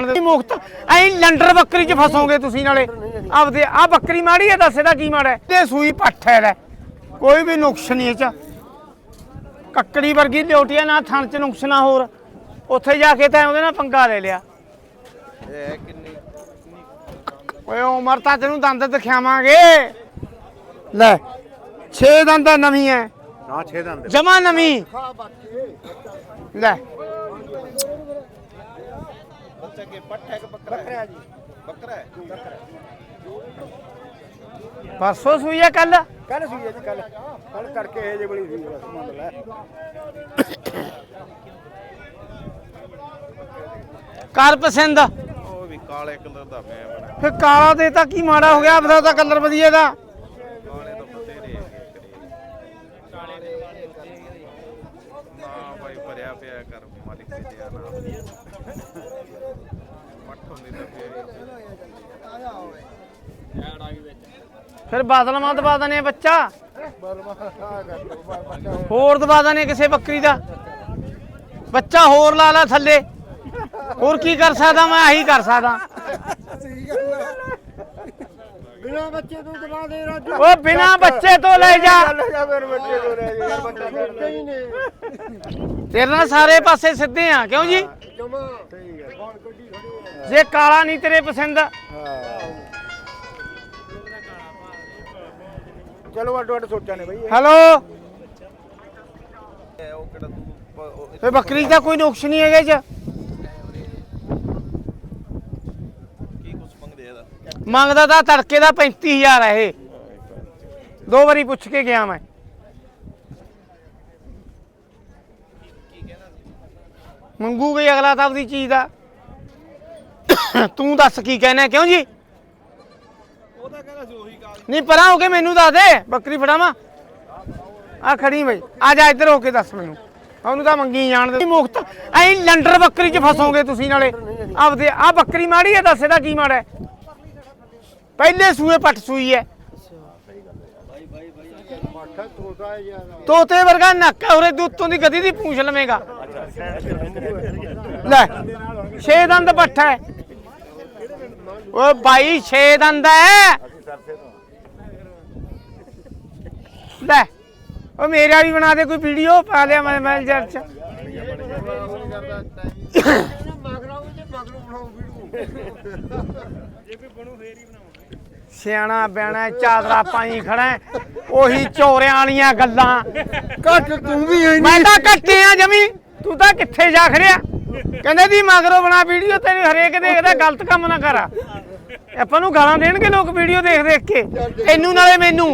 ਮੁਕਤ। ਐਂ ਲੰਡਰ ਬੱਕਰੀ ਚ ਫਸੋਗੇ ਤੁਸੀਂ ਨਾਲੇ। ਆਪਦੇ ਆ ਬੱਕਰੀ ਮਾੜੀ ਹੈ ਦੱਸ ਇਹਦਾ ਕੀ ਮਾੜਾ ਤੇ ਸੂਈ ਪੱਠ ਲੈ। ਕੋਈ ਵੀ ਨੁਕਸ ਨਹੀਂ ਇਹ ਚ। ਕੱਕੜੀ ਵਰਗੀ ਲਿਓਟੀਆ ਨਾ ਥਣ ਚ ਨੁਕਸ ਨਾ ਹੋਰ। ਉੱਥੇ ਜਾ ਕੇ ਤਾਂ ਉਹਦੇ ਨਾਲ ਪੰਗਾ ਲੈ ਲਿਆ। ਓਏ ਉਮਰ ਤਾਂ ਤੈਨੂੰ ਦੰਦ ਦਿਖਾਵਾਂਗੇ। ਲੈ 6 ਦੰਦ ਨਵੀਂ ਹੈ ਨਾ 6 ਦੰਦ। ਜਮਾ ਨਵੀਂ। ਲੈ। ਬੱਚਾ ਕੇ ਪੱਠ ਹੈ। ਕਿ ਬੱਕਰਾ ਹੈ ਜੀ। ਬੱਕਰਾ ਹੈ। ਪਰਸੋਂ ਸੂਈ ਹੈ ਕੱਲ ਕੱਲ ਸੂਈ ਜੀ ਕੱਲ ਕੱਲ ਤੜਕੇ ਇਹ ਜੇ ਬੜੀ ਸੀ ਬਸ ਮੰਨ ਲੈ। ਕਰ ਪਸੰਦ? ਉਹ ਵੀ ਕਾਲੇ ਕਲਰ ਦਾ ਮੈਂ ਬਣਾ ਫਿਰ ਕਾਲਾ ਦੇ ਤਾਂ ਕੀ ਮਾੜਾ ਹੋ ਗਿਆ ਆਪਦਾ ਤਾਂ ਕਲਰ ਵਧੀਆ ਦਾ ਕਾਲੇ ਤਾਂ ਬਥੇਰੇ ਹੈਗੇ ਕਰੇ ਨਾ ਭਾਈ ਭਰਿਆ ਪਿਆ ਕਰ ਮਾਲਿਕ ਦੇ ਦਿਆ ਨਾ ਪੱਠ ਹੁੰਦੀ ਤਾਂ ਫੇਰ ਫਿਰ ਬਾਦਲਮਾਂ ਦਬਾ ਦਨੇ ਬੱਚਾ? ਹੋਰ ਦਬਾ ਦਨੇ ਕਿਸੇ ਬੱਕਰੀ ਦਾ? ਬੱਚਾ ਹੋਰ ਲਾ ਲਾ ਥੱਲੇ। ਹੋਰ ਕੀ ਕਰ ਸਕਦਾ? ਮੈਂ ਆਹੀ ਕਰ ਸਕਦਾ। ਬਿਨਾ ਬੱਚੇ ਤੋਂ ਦਵਾ ਦੇ ਰਾਜੂ ਉਹ ਬਿਨਾ ਬੱਚੇ ਤੋਂ ਲੈ ਜਾ ਚੱਲ ਜਾ ਫਿਰ ਬੱਚੇ ਤੋਂ ਰਹਿ ਜਾ ਬੱਚਾ ਛੋਟੇ ਹੀ ਨੇ ਤੇਰੇ ਨਾਲ ਸਾਰੇ ਪਾਸੇ ਸਿੱਧੇ ਆ ਕਿਉਂ ਜੀ ਜਮਾ ਸਹੀ ਹੈ ਕੌਣ ਗੱਡੀ ਖੜੀ ਹੈ ਜੇ ਕਾਲਾ ਨਹੀਂ ਤੇਰੇ ਪਸੰਦ ਹਾਂ ਚਲੋ ਅੱਡੋ ਅੱਡ ਸੋਚਾਂ ਨੇ ਬਈ। ਹੈਲੋ ਇਹ ਬੱਕਰੀ ਦਾ ਕੋਈ ਨੁਕਸ ਨਹੀਂ ਹੈਗਾ ਜੀ ਕੀ ਕੁਛ ਮੰਗਦੇ ਇਹਦਾ ਮੰਗਦਾ ਤਾਂ ਤੜਕੇ ਦਾ 35000 ਆ ਇਹ। ਦੋ ਵਾਰੀ ਪੁੱਛ ਕੇ ਗਿਆ ਮੈਂ। ਮੰਗੂ ਗਈ ਅਗਲਾ ਤਾਂ ਆਪਦੀ ਚੀਜ਼ ਦਾ। ਤੂੰ ਦੱਸ ਕੀ ਕਹਿਣਾ, ਕਿਉਂ ਜੀ? ਉਹ ਤਾਂ ਕਹਿੰਦਾ ਸੀ ਉਹੀ ਕਾਲ ਨਹੀਂ, ਪਰਾਂ ਹੋ ਕੇ ਮੈਨੂੰ ਦੱਸ ਦੇ, ਬੱਕਰੀ ਫੜਾਵਾਂ। ਆ ਖੜੀ ਬਈ ਆ ਜਾ ਇੱਧਰ ਹੋ ਕੇ ਦੱਸ ਮੈਨੂੰ। ਉਹਨੂੰ ਤਾਂ ਮੰਗੀ ਜਾਣ ਦੇ। ਮੁਕਤ। ਐਂ ਲੰਡਰ ਬੱਕਰੀ ਚ ਫਸੋਗੇ ਤੁਸੀਂ ਨਾਲੇ। ਆਪਦੇ ਆ ਬੱਕਰੀ ਮਾੜੀ ਆ, ਦੱਸ ਇਹਦਾ ਕੀ ਮਾੜਾ ਪਹਿਲੇ ਸੂਏ ਪੱਟ ਸੂਈ ਹੈ ਤੋਤੇ ਵਰਗਾ ਨੱਕ ਹੈ ਉਰੇ ਦੁੱਤੋਂ ਦੀ ਗਦੀ ਦੀ ਪੂੰਛ ਲਵੇਂਗਾ। ਲੈ, ਛੇ ਦੰਦ ਪੱਠਾ ਹੈ ਓਏ ਬਾਈ, ਛੇ ਦੰਦ ਹੈ ਲੈ ਉਹ ਮੇਰੇ ਵਾਲੀ ਬਣਾ ਦੇ ਕੋਈ ਵੀਡੀਓ, ਪਾ ਲਿਆ ਮੈਂ ਮੈਂ ਜਰ ਚ। ਮਗਰਾ ਜੇ ਮਗਰੂ ਬਣਾਉ ਵੀਡੀਓ ਸਿਆਣਾ ਬਿਆਣਾ ਚਾਦਰਾ ਪਾਈ ਖੜਾ ਹੈ। ਉਹੀ ਚੋਰਿਆਂ ਵਾਲੀਆਂ ਗੱਲਾਂ। ਘੱਟ ਤੂੰ ਵੀ ਹੈ ਮੈਂ ਤਾਂ ਘੱਟੇ ਆ ਜਮੀ। ਤੂੰ ਤਾਂ ਕਿੱਥੇ ਜਾ ਖੜਿਆ ਕਹਿੰਦੇ ਦੀ ਮਗਰੋਂ ਬਣਾ ਵੀਡੀਓ ਤੈਨੂੰ ਹਰੇਕ ਦੇਖਦਾ ਗਲਤ ਕੰਮ ਨਾ ਕਰ। ਆਪਾਂ ਨੂੰ ਗਾਲਾਂ ਦੇਣਗੇ ਲੋਕ ਵੀਡੀਓ ਦੇਖ ਦੇਖ ਕੇ। ਤੈਨੂੰ ਨਾਲੇ ਮੈਨੂੰ।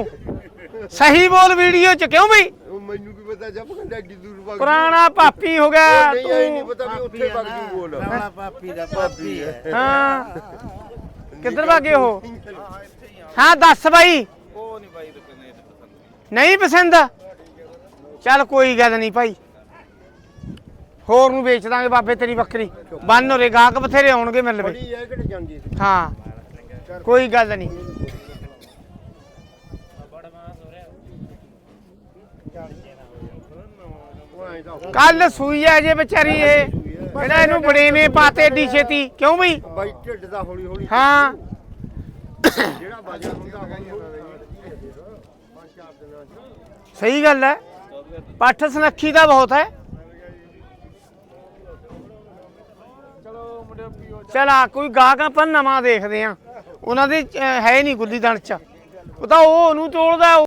ਸਹੀ ਬੋਲ ਵੀਡੀਓ ਚ ਕਿਉਂ ਬਈ? ਉਹ ਮੈਨੂੰ ਕੀ ਪਤਾ ਜੱਪ ਕੰਡਾ ਏਡੀ ਦੂਰ ਵਗ ਪੁਰਾਣਾ ਪਾਪੀ ਹੋ ਗਿਆ ਨਹੀਂ ਆਈ ਨਹੀਂ ਤੂੰ ਪਤਾ ਵੀ ਉੱਥੇ ਵਗ ਜੂ ਬੋਲ। ਪਾਪੀ ਦਾ ਪਾਪੀ ਹੈ। ਹਾਂ। ਕਿੱਧਰ ਭਾਗੇ ਉਹ? ਹਾਂ ਦੱਸ ਬਾਈ। ਉਹ ਨਹੀਂ ਬਾਈ ਪਸੰਦ? ਚੱਲ ਕੋਈ ਗੱਲ ਨਹੀਂ ਭਾਈ। ਹੋਰ ਨੂੰ ਵੇਚ ਦਾਂਗੇ ਬਾਬੇ ਤੇਰੀ ਬੱਕਰੀ। ਬੰਨ ਹੋਰੇ ਗਾਹਕ ਬਥੇਰੇ ਆਉਣਗੇ ਮਿਲ ਵੇ। ਬੜੀ ਹੈ ਕੋਈ ਗੱਲ ਨਹੀਂ। ਕੱਲ ਸੂਈ ਹੈ ਜੇ ਵਿਚਾਰੀ ਇਹ। ਇਹਦਾ ਇਹਨੂੰ ਬੜੇਵੇਂ ਪਾਤੇ ਏਡੀ ਛੇਤੀ। ਕਿਉਂ ਬਈ? ਬਾਈ ਢਿੱਡ ਦਾ ਹੌਲੀ ਹੌਲੀ ਹਾਂ। ਜਿਹੜਾ ਬਾਜਾ ਹੁੰਦਾ ਸਹੀ ਗੱਲ ਹੈ। ਪੱਠ ਸੁਨੱਖੀ ਦਾ ਬਹੁਤ ਹੈ। ਚਲ ਆ ਕੋਈ ਗਾਹਕ ਆਪਾਂ ਨਵਾਂ ਦੇਖਦੇ ਆ ਉਹਨਾਂ ਦੇ ਹੈ ਨਹੀਂ ਗੁੱਲੀ ਦਣ ਚ। ਉਹ ਤਾਂ ਉਹ ਉਹਨੂੰ ਤੋੜਦਾ